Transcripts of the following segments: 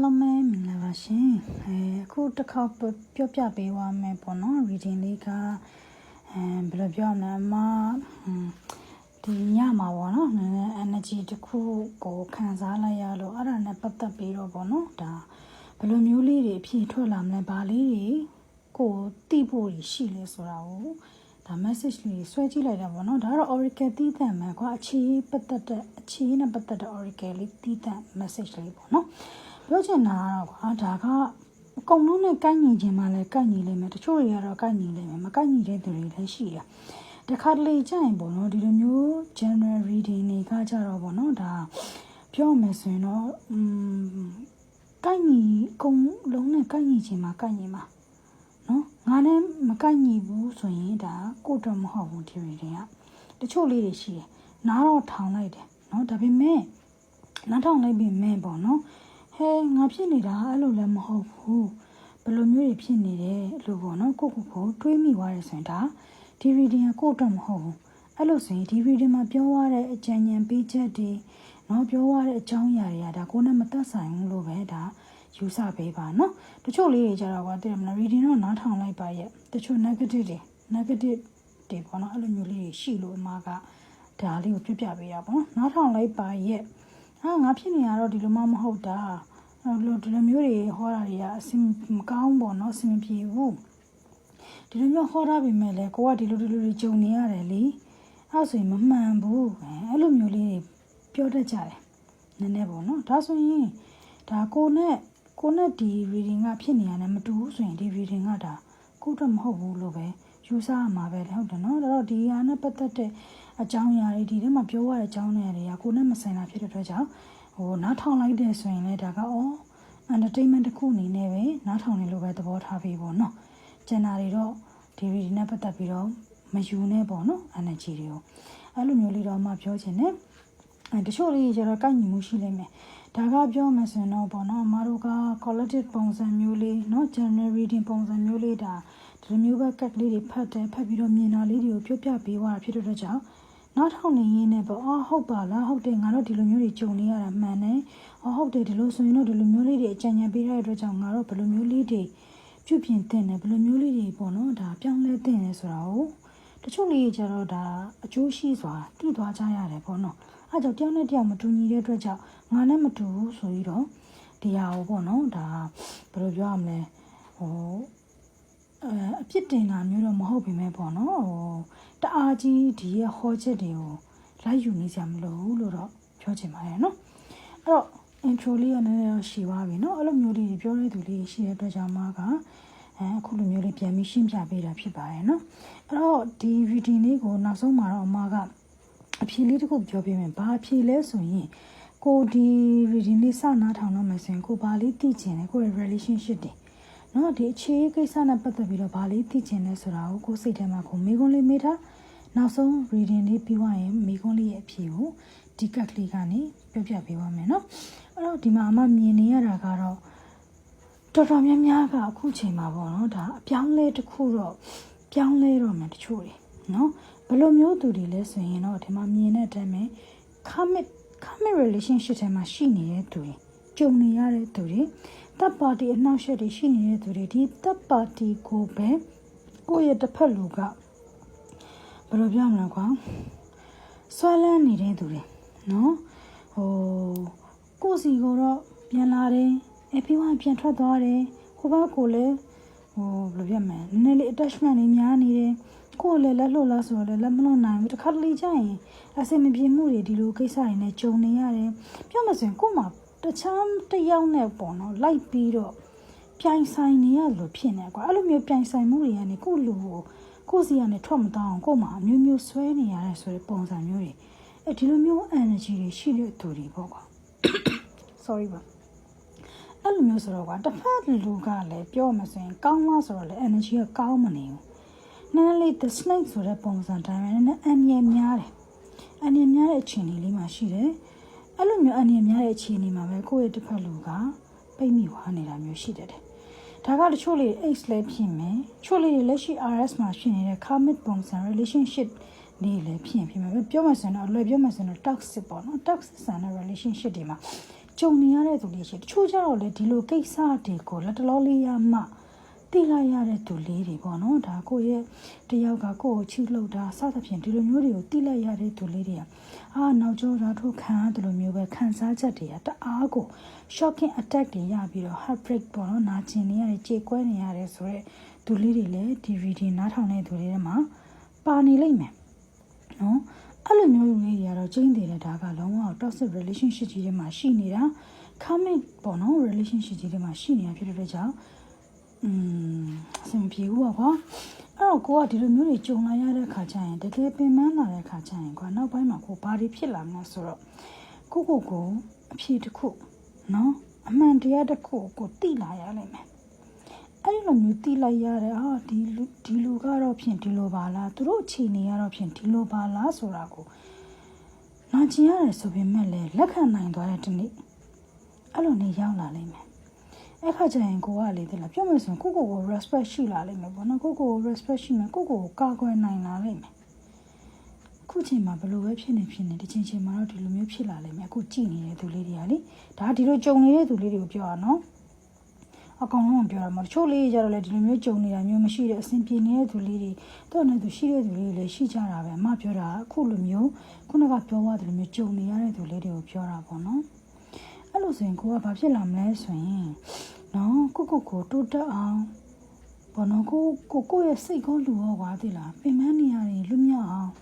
အားလုံးပဲမင်္ဂလာပါရှင်အဲအခုတစ်ခေါက်ပြောပြပေးသွားမယ်ပေါ့နော် reading လေးကအဲဘယ်လိုပြောမလဲအမဒီညမှာပေါ့နော်နည်းနည်း energy တစ်ခုကိုခံစားလိုက်ရလို့အဲ့ဒါနဲ့ပတ်သက်ပြီးတော့ပေါ့နော်ဒါဘယ်လိုမျိုးလေးတွေအဖြစ်ထွက်လာမလဲဘာလေးတွေကိုတိဖို့ရှိလဲဆိုတာကိုဒါ message လေးဆွဲကြည့်လိုက်တာပေါ့နော်ဒါကတော့ oracle တီးတန့်မှာကွာအခြေပတ်သက်တဲ့အခြေနဲ့ပတ်သက်တဲ့ oracle လေးတီးတန့် message လေးပေါ့နော် ပြောချင်တာကတော့ကွာဒါကအကုန်လုံးနဲ့ကိုက်ညီခြင်းမှလည်းကိုက်ညီလိမ့်မယ်တချို့တွေကတော့ကိုက်ညီလိမ့်မယ်မကိုက်ညီတဲ့သူတွေလည်းရှိတယ်တခါတလေကြာရင်ပေါ့နော်ဒီလိုမျိုး general reading တွေကကြတော့ပေါ့နော်ဒါပြောမယ်ဆိုရင်တော့อืมကိုက်ညီအကုန်လုံးနဲ့ကိုက်ညီခြင်းမှကိုက်ညီမှာနော်ငါနဲ့မကိုက်ညီဘူးဆိုရင်ဒါကိုတော့မဟုတ်ဘူးဒီ reading ကတချို့လေးတွေရှိတယ်နားတော့ထောင်လိုက်တယ်နော်ဒါပေမဲ့နားထောင်လိုက်ပြီမဲ့ပေါ့နော် ဟဲငါဖြစ်နေတာအဲ့လိုလည်းမဟုတ်ဘူးဘယ်လိုမျိုးတွေဖြစ်နေတယ်လို့ပေါ့နော်ကိုကိုကိုတွေးမိသွားတယ်ဆိုရင်ဒါဒီ reading ကကိုတော့မဟုတ်ဘူးအဲ့လိုဆိုရင်ဒီ reading မှာပြောရတဲ့အကြံဉာဏ်ပေးချက်တွေနော်ပြောရတဲ့အကြောင်းအရာတွေကဒါကိုနဲ့မသက်ဆိုင်ဘူးလို့ပဲဒါယူဆပေးပါနော်တချို့လေးတွေကြတော့ကွာတည်မလား reading တော့နားထောင်လိုက်ပါရဲ့တချို့ negative တွေ negative တွေပေါ့နော်အဲ့လိုမျိုးလေးတွေရှိလို့အမကဒါလေးကိုပြပြပေးရပါတော့နားထောင်လိုက်ပါရဲ့ဟာငါဖြစ်နေရတော့ဒီလိုမှမဟုတ်တာ အဲ့လိုဒီလိုမျိုးတွေဟောတာတွေကအဆင်မကောင်းပေါ့နော်အဆင်မပြေဘူးဒီလိုမျိုးဟောတာပြီမဲ့လေကိုကဒီလိုဒီလိုတွေကြုံနေရတယ်လေအဲ့ဆိုရင်မမှန်ဘူးအဲ့လိုမျိုးလေးတွေပြောတတ်ကြတယ်နည်းနည်းပေါ့နော်ဒါဆိုရင်ဒါကိုနဲ့ကိုနဲ့ဒီ reading ကဖြစ်နေရတယ်မတူဘူးဆိုရင်ဒီ reading ကဒါကိုတော့မဟုတ်ဘူးလို့ပဲယူဆရမှာပဲလေဟုတ်တယ်နော်ဒါတော့ဒီဟာနဲ့ပတ်သက်တဲ့အကြောင်းအရာတွေဒီထဲမှာပြောရတဲ့အကြောင်းအရာတွေကကိုနဲ့မဆိုင်တာဖြစ်တဲ့အတွက်ကြောင့် ဟိုနားထောင်လိုက်တဲ့ဆိုရင်လည်းဒါကအော် entertainment တစ်ခုအနေနဲ့ပဲနားထောင်နေလို့ပဲသဘောထားပြီးပေါ့နော်ကျန်တာတွေတော့ဒီ reading နဲ့ပတ်သက်ပြီးတော့မယူနဲ့ပေါ့နော် energy တွေကိုအဲ့လိုမျိုးလေးတော့မှပြောချင်တယ်အဲတချို့လေးကျတော့ကိုက်ညီမှုရှိလိမ့်မယ်ဒါကပြောမှဆိုရင်တော့ပေါ့နော်အမတို့က collective ပုံစံမျိုးလေးเนาะ general reading ပုံစံမျိုးလေးဒါဒီမျိုးပဲကတ်လေးတွေဖတ်တယ်ဖတ်ပြီးတော့မြင်တာလေးတွေကိုပြောပြပေးသွားတာဖြစ်တဲ့အတွက်ကြောင့် နောက်ထောင်နေရင်းနဲ့ပေါ့အော်ဟုတ်ပါလားဟုတ်တယ်ငါတို့ဒီလိုမျိုးတွေကြုံနေရတာမှန်တယ်အော်ဟုတ်တယ်ဒီလိုဆိုရင်တော့ဒီလိုမျိုးလေးတွေအကြံဉာဏ်ပေးရတဲ့အတွက်ကြောင့်ငါတို့ဘယ်လိုမျိုးလေးတွေပြုပြင်သင့်တယ်ဘယ်လိုမျိုးလေးတွေပေါ့နော်ဒါပြောင်းလဲသင့်တယ်ဆိုတာကိုတချို့လေးကြတော့ဒါအကျိုးရှိစွာတည်သွားကြရတယ်ပေါ့နော်အဲကြောင့်တယောက်နဲ့တယောက်မတူညီတဲ့အတွက်ကြောင့်ငါနဲ့မတူဘူးဆိုပြီးတော့ဒီဟာကိုပေါ့နော်ဒါဘယ်လိုပြောရမလဲဟို အဖြစ်တင်တာမျိုးတော့မဟုတ်ပေမဲ့ပေါ့နော်ဟိုတအားကြီးဒီရဲ့ဟောချက်တွေကိုလိုက်ယူနေကြမလို့လို့တော့ပြောချင်ပါတယ်နော်အဲ့တော့ intro လေးရနည်းနည်းတော့ရှည်ပါပြီနော်အဲ့လိုမျိုးလေးပြောနေသူလေးရှိတဲ့အတွက်ကြောင့်မကအဲအခုလိုမျိုးလေးပြန်ပြီးရှင်းပြပေးတာဖြစ်ပါတယ်နော်အဲ့တော့ဒီ reading လေးကိုနောက်ဆုံးမှာတော့အမကအဖြေလေးတစ်ခုပြောပြမယ်ဘာအဖြေလဲဆိုရင်ကိုဒီ reading လေးစနားထောင်တော့မယ်ဆိုရင်ကိုဘာလေးသိချင်တယ်ကိုရဲ့ relationship တွေ နော်ဒီအခြေကိစ္စနဲ့ပတ်သက်ပြီးတော့ဘာလေးသိချင်လဲဆိုတာကိုကိုစိတ်ထဲမှာကိုမိကုန်းလေးမေးထားနောက်ဆုံး reading လေးပြီးသွားရင်မိကုန်းလေးရဲ့အဖြေကိုဒီကတ်ကလေးကနေပြောပြပေးပါမယ်နော်အဲ့တော့ဒီမှာအမမြင်နေရတာကတော့တော်တော်များများကအခုချိန်မှာပေါ့နော်ဒါအပြောင်းလဲတစ်ခုတော့ပြောင်းလဲတော့မယ်တချို့တွေနော်ဘယ်လိုမျိုးသူတွေလဲဆိုရင်တော့ဒီမှာမြင်တဲ့အတိုင်းပဲ commit commit relationship ထဲမှာရှိနေတဲ့သူတွေကြုံနေရတဲ့သူတွေ တပ်ပါတီအနှောက်အယှက်တွေရှိနေတဲ့သူတွေဒီတပ်ပါတီကိုပဲကိုယ့်ရဲ့တစ်ဖက်လူကဘယ်လိုပြောမလဲကွာဆွဲလန်းနေတဲ့သူတွေနော်ဟိုကိုစီကိုတော့ပြန်လာတယ်အဖေကပြန်ထွက်သွားတယ်ဟိုဘက်ကိုလည်းဟိုဘယ်လိုပြောမလဲနည်းနည်းလေး attachment တွေများနေတယ်ကိုလည်းလက်လှလားဆိုတော့လည်းလက်မလွတ်နိုင်ဘူးတစ်ခါတလေကြာရင်အစင်မပြေမှုတွေဒီလိုကိစ္စတွေနဲ့ကြုံနေရတယ်ပြောမှဆိုရင်ကို့မှာ တခြားတယောက်နဲ့ပေါ့နော်လိုက်ပြီးတော့ပြိုင်ဆိုင်နေရလို့ဖြစ်နေကွာအဲ့လိုမျိုးပြိုင်ဆိုင်မှုတွေကနေကို့လူကိုကိုစီကနေထွက်မတောင်းကို့မှာအမျိုးမျိုးဆွဲနေရတယ်ဆိုတဲ့ပုံစံမျိုးတွေအဲဒီလိုမျိုး energy တွေရှိတဲ့သူတွေပေါ့ကွာ sorry ပါအဲ့လိုမျိုးဆိုတော့ကွာတစ်ဖက်လူကလည်းပြောမှဆိုရင်ကောင်းလားဆိုတော့လေ energy ကကောင်းမနေဘူးနည်းနည်းလေး the snake ဆိုတဲ့ပုံစံတိုင်းပဲနည်းနည်းအန်ရများတယ်အန်ရများတဲ့အခြေအနေလေးမှာရှိတယ် အဲ့လိုမျိုးအန်ရများတဲ့အခြေအနေမှာပဲကိုယ့်ရဲ့တစ်ဖက်လူကပိတ်မိသွားနေတာမျိုးရှိတယ်တဲ့ဒါကတချို့လေး X လည်းဖြစ်မယ်ချို့လေးလက်ရှိ RS မှာရှိနေတဲ့ karmic ပုံစံ relationship နေလည်းဖြစ်ရင်ဖြစ်မယ်ပြောမှဆိုရင်တော့လွယ်ပြောမှဆိုရင်တော့ toxic ပေါ့နော် toxic ဆန်တဲ့ relationship တွေမှာကြုံနေရတဲ့သူတွေရှိတယ်တချို့ကျတော့လေဒီလိုကိစ္စတွေကိုလက်တလောလေးရမှ တိလိုက်ရတဲ့သူလေးတွေပေါ့နော်ဒါကိုယ့်ရဲ့တယောက်ကကိုယ့်ကိုချိလှုပ်တာစသဖြင့်ဒီလိုမျိုးတွေကိုတိလိုက်ရတဲ့သူလေးတွေကအာနောက်ကျောဓာတ်ထုတ်ခံရတယ်လို့မျိုးပဲခံစားချက်တွေကတအားကို shocking attack တွေရပြီးတော့ heartbreak ပေါ့နော်နာကျင်နေရတယ်ကြေကွဲနေရတယ်ဆိုတော့သူလေးတွေလည်းဒီ reading နားထောင်တဲ့သူတွေထဲမှာပါနေလိမ့်မယ်နော်အဲ့လိုမျိုးလူလေးတွေကတော့ကျင်းတယ်တဲ့ဒါကလုံးဝ toxic relationship ကြီးတွေမှာရှိနေတာ comment ပေါ့နော် relationship ကြီးတွေမှာရှိနေတာဖြစ်တဲ့အတွက်ကြောင့် อืมအဆင်မပြေဘူးပေါ့ကွာအဲ့တော့ကိုကဒီလိုမျိုးတွေကြုံလာရတဲ့ခါကျရင်တကယ်ပင်ပန်းလာတဲ့ခါကျရင်ကွာနောက်ပိုင်းမှာကိုဘာတွေဖြစ်လာမလဲဆိုတော့ကိုကိုကိုအဖြေတစ်ခုနော်အမှန်တရားတစ်ခုကိုတိလာရလိမ့်မယ်အဲ့ဒီလိုမျိုးတိလိုက်ရတယ်ဟာဒီလူဒီလူကတော့ဖြင့်ဒီလိုပါလားသူတို့အခြေအနေကတော့ဖြင့်ဒီလိုပါလားဆိုတာကိုနာကျင်ရတယ်ဆိုပေမဲ့လည်းလက်ခံနိုင်သွားတဲ့ဒီနေ့အဲ့လိုနေရောက်လာလိမ့်မယ် အဲ့ခါကျရင်ကိုကလေတလားပြောမယ်ဆိုရင်ကိုကိုကို respect ရှိလာလိမ့်မယ်ပေါ့နော်ကိုကိုကို respect ရှိမယ်ကိုကိုကိုကာကွယ်နိုင်လာလိမ့်မယ်ခုချိန်မှာဘလို့ပဲဖြစ်နေဖြစ်နေဒီချိန်ချိန်မှာတော့ဒီလိုမျိုးဖြစ်လာလိမ့်မယ်အခုကြည်နေတဲ့သူလေးတွေကလေဒါဒီလိုကြုံနေတဲ့သူလေးတွေကိုပြောရအောင်နော်အကောင်လုံးပြောရမှာတချို့လေးကြတော့လေဒီလိုမျိုးကြုံနေတာမျိုးမရှိတဲ့အဆင်ပြေနေတဲ့သူလေးတွေတော့နေသူရှိတဲ့သူလေးတွေလည်းရှိကြတာပဲအမပြောတာအခုလိုမျိုးခုနကပြောသွားတယ်လိုမျိုးကြုံနေရတဲ့သူလေးတွေကိုပြောတာပေါ့နော် အဲ့လိုဆိုရင်ကိုကဘာဖြစ်လာမလဲဆိုရင်နော်ကိုကိုကိုတိုးတက်အောင်ဘောနော်ကိုကိုကိုရဲ့စိတ်ကိုလူရောကွာသိလားပင်မနေရတယ်လူမြောက်အောင်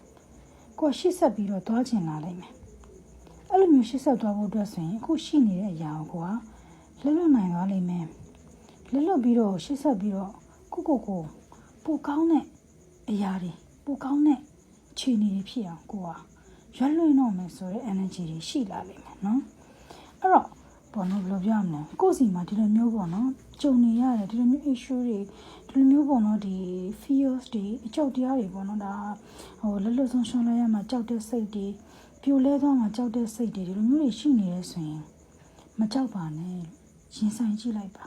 ကိုရှစ်ဆက်ပြီးတော့သွားချင်လာလိမ့်မယ်အဲ့လိုမျိုးရှစ်ဆက်သွားဖို့အတွက်ဆိုရင်အခုရှိနေတဲ့အရာကိုကလွတ်လွတ်နိုင်သွားလိမ့်မယ်လွတ်လွတ်ပြီးတော့ရှစ်ဆက်ပြီးတော့ကိုကိုကိုပိုကောင်းတဲ့အရာတွေပိုကောင်းတဲ့ခြေနေတွေဖြစ်အောင်ကိုကရွက်လွှင့်တော့မယ်ဆိုတဲ့ energy တွေရှိလာလိမ့်မယ်နော် အဲ့တော့ပေါ့နော်ဘယ်လိုပြောရမလဲကိုယ့်စီမှာဒီလိုမျိုးပေါ့နော်ကြုံနေရတယ်ဒီလိုမျိုး issue တွေဒီလိုမျိုးပေါ့နော်ဒီ fears တွေအကြောက်တရားတွေပေါ့နော်ဒါဟိုလက်လွတ်ဆုံးရှုံးလိုက်ရမှာကြောက်တဲ့စိတ်တွေပြိုလဲသွားမှာကြောက်တဲ့စိတ်တွေဒီလိုမျိုးတွေရှိနေရဲဆိုရင်မကြောက်ပါနဲ့ရင်ဆိုင်ကြည့်လိုက်ပါ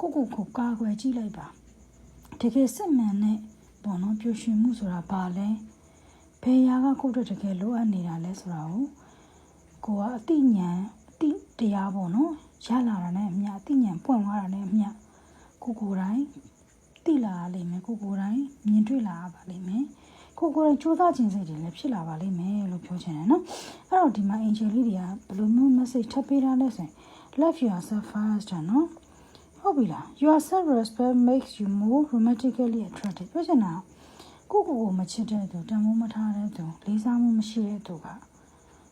ကိုကိုကိုကာကွယ်ကြည့်လိုက်ပါတကယ်စစ်မှန်တဲ့ပေါ့နော်ပျော်ရွှင်မှုဆိုတာဘာလဲဘယ်ရာကကိုယ့်အတွက်တကယ်လိုအပ်နေတာလဲဆိုတာကိုကိုကအသိဉာဏ်အသိ တရားပေါ့နော်ရလာတာနဲ့အမျှအသိဉာဏ်ပွင့်သွားတာနဲ့အမျှကိုကိုယ်တိုင်သိလာရလိမ့်မယ်ကိုကိုယ်တိုင်မြင်တွေ့လာရပါလိမ့်မယ်ကိုကိုယ်တိုင်စူးစမ်းခြင်းစိတ်တွေလည်းဖြစ်လာပါလိမ့်မယ်လို့ပြောချင်တယ်နော်အဲ့တော့ဒီမှာ angel လေးတွေကဘယ်လိုမျိုး message ထပ်ပေးထားလဲဆိုရင် love yourself first နော်ဟုတ်ပြီလား your self respect makes you more romantically attractive ပြောချင်တာကိုကိုကိုမချစ်တဲ့သူတန်ဖိုးမထားတဲ့သူလေးစားမှုမရှိတဲ့သူက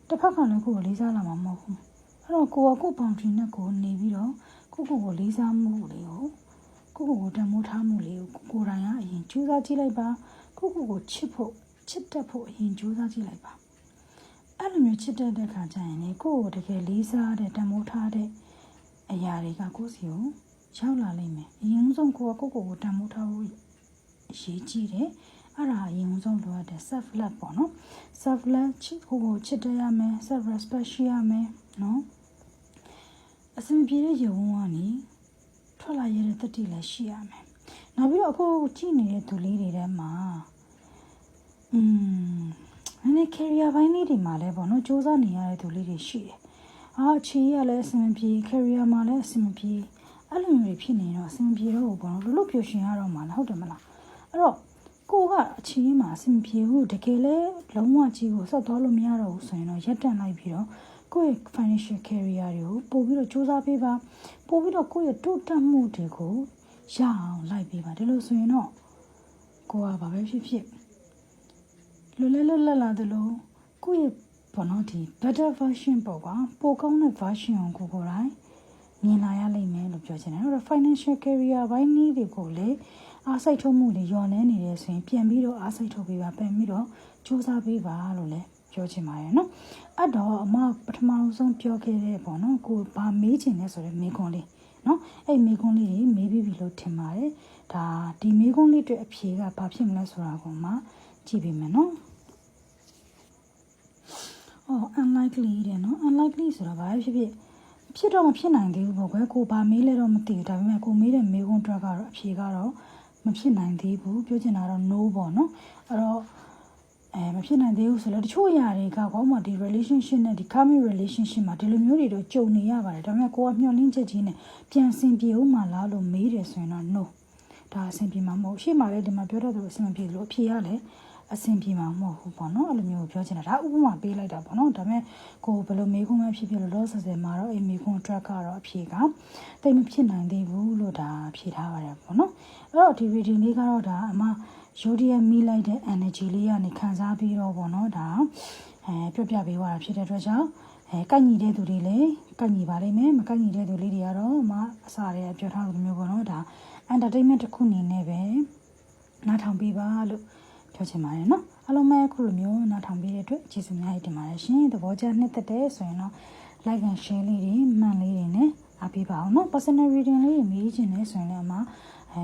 တစ်ဖက်ကလည်းကိုကိုလေးစားလာမှာမဟုတ်ဘူး အဲ့တော့ကိုကကို boundary နဲ့ကိုနေပြီးတော့ကိုကိုကိုလေးစားမှုလေးကိုကိုကိုကိုတန်ဖိုးထားမှုလေးကိုကိုတိုင်ကအရင်ကြိုးစားကြည့်လိုက်ပါကိုကိုကိုချစ်ဖို့ချစ်တတ်ဖို့အရင်ကြိုးစားကြည့်လိုက်ပါအဲ့လိုမျိုးချစ်တတ်တဲ့ခါကျရင်လေကိုကိုတကယ်လေးစားတဲ့တန်ဖိုးထားတဲ့အရာတွေကကိုစီကိုရောက်လာလိမ့်မယ်အရင်ဆုံးကိုကကိုကိုကိုတန်ဖိုးထားဖို့အရေးကြီးတယ်အဲ့ဒါအရင်ဆုံးလိုအပ်တဲ့ self love ပေါ့နော် self love ချစ်ကိုကိုချစ်တတ်ရမယ် self respect ရှိရမယ်နော် အစင်ပြေတဲ့ရုံကနေထွက်လာရတဲ့တတိလည်းရှိရမယ်နောက်ပြီးတော့အခုကြည့်နေတဲ့သူလေးတွေထဲမှာอืมနည်းနည်း career ဘိုင်းလေးတွေမှာလည်းပေါ့နော်စူးစမ်းနေရတဲ့သူလေးတွေရှိတယ်အာချီရလည်းအဆင်မပြေ career မှာလည်းအဆင်မပြေအဲ့လိုမျိုးတွေဖြစ်နေတော့အဆင်ပြေတော့ဘောနော်လို့လို့ပြောရှင်ရတော့မှာလားဟုတ်တယ်မလားအဲ့တော့ ကိုကအချင်းမှာအဆင်ပြေဘူးတကယ်လဲလုံးဝကြီးကိုဆက်သွားလို့မရတော့ဘူးဆိုရင်တော့ရက်တန့်လိုက်ပြီးတော့ကိုယ့်ရဲ့ financial career တွေကိုပို့ပြီးတော့စူးစမ်းပေးပါပို့ပြီးတော့ကိုယ့်ရဲ့တိုးတက်မှုတွေကိုရအောင်လိုက်ပေးပါဒီလိုဆိုရင်တော့ကိုကဘာပဲဖြစ်ဖြစ်လွယ်လွယ်လွတ်လပ်လာသလိုကိုယ့်ရဲ့ဘောနော်ဒီ better version ပေါ့ကွာပိုကောင်းတဲ့ version ကိုကိုယ်တိုင် မြင်လာရလိမ့်မယ်လို့ပြောချင်တယ်အဲ့တော့ financial career ဘိုင်းနည်းတွေကိုလည်းအားစိတ်ထုတ်မှုတွေညော်နေနေတယ်ဆိုရင်ပြန်ပြီးတော့အားစိတ်ထုတ်ပေးပါပြန်ပြီးတော့စူးစမ်းပေးပါလို့လည်းပြောချင်ပါတယ်နော်အဲ့တော့အမပထမဆုံးပြောခဲ့တဲ့ပေါ့နော်ကိုဘာမေးချင်လဲဆိုတော့မေခွန်းလေးနော်အဲ့မေခွန်းလေးတွေမေးပြီးပြီလို့ထင်ပါတယ်ဒါဒီမေခွန်းလေးတွေအဖြေကဘာဖြစ်မလဲဆိုတာကိုမှကြည့်ပေးမယ်နော်အော် unlikely တဲ့နော် unlikely ဆိုတာဘာဖြစ်ဖြစ် ဖြစ်တော့မဖြစ်နိုင်သေးဘူးပေါ့ကွယ်ကိုဘာမေးလဲတော့မသိဘူးဒါပေမဲ့ကိုမေးတဲ့မေးခွန်းတွေကတော့အဖြေကတော့မဖြစ်နိုင်သေးဘူးပြောချင်တာတော့ no ပေါ့နော်အဲ့တော့အဲမဖြစ်နိုင်သေးဘူးဆိုတော့တချို့ຢာတွေကကောမှဒီ relationship နဲ့ဒီ karmic relationship မှာဒီလိုမျိုးတွေတော့ကြုံနေရပါတယ်ဒါပေမဲ့ကိုကမျှော်လင့်ချက်ကြီးနဲ့ပြန်ဆင်ပြေဦးမှာလားလို့မေးတယ်ဆိုရင်တော့ no ဒါအဆင်ပြေမှာမဟုတ်ရှေ့မှာလည်းဒီမှာပြောတတ်တယ်အဆင်မပြေလို့အဖြေရလည်း အဆင်ပြေမှာမဟုတ်ဘူးပေါ့နော်အဲ့လိုမျိုးပြောချင်တာဒါဥပမာပေးလိုက်တာပေါ့နော်ဒါပေမဲ့ကိုဘယ်လိုမေးခွန်းမှဖြစ်ဖြစ်လို့လောဆယ်ဆယ်မှာတော့အိမ်မေးခွန်း track ကတော့အဖြေကတိတ်မဖြစ်နိုင်သေးဘူးလို့ဒါဖြေထားပါတယ်ပေါ့နော်အဲ့တော့ဒီ reading လေးကတော့ဒါအမရိုးတရက်မိလိုက်တဲ့ energy လေးကနေခံစားပြီးတော့ပေါ့နော်ဒါအဲပြပြပေးသွားတာဖြစ်တဲ့အတွက်ကြောင့်အဲကန့်ညီတဲ့သူတွေလည်းကန့်ညီပါလိမ့်မယ်မကန့်ညီတဲ့သူလေးတွေကတော့မအစားရဲပြောထားလို့မျိုးပေါ့နော်ဒါ entertainment တစ်ခုအနေနဲ့ပဲနားထောင်ပေးပါလို့ ပြောချင်ပါတယ်နော်အလုံးမဲ့ခုလိုမျိုးနားထောင်ပေးတဲ့အတွက်ကျေးဇူးများတင်ပါတယ်ရှင်သဘောကျနှစ်သက်တဲ့ဆိုရင်တော့ like and share လေးတွေမှန်လေးတွေနဲ့အားပေးပါအောင်နော် personal reading လေးတွေမေးချင်နေဆိုရင်လည်းအမအဲ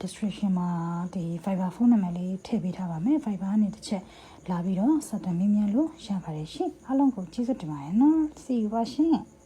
description မှာဒီ Viber ဖုန်းနံပါတ်လေးထည့်ပေးထားပါမယ် Viber နဲ့တစ်ချက်လာပြီးတော့စက်တမင်းမြန်လို့ရပါတယ်ရှင်အားလုံးကိုကျေးဇူးတင်ပါတယ်နော် see you ပါရှင်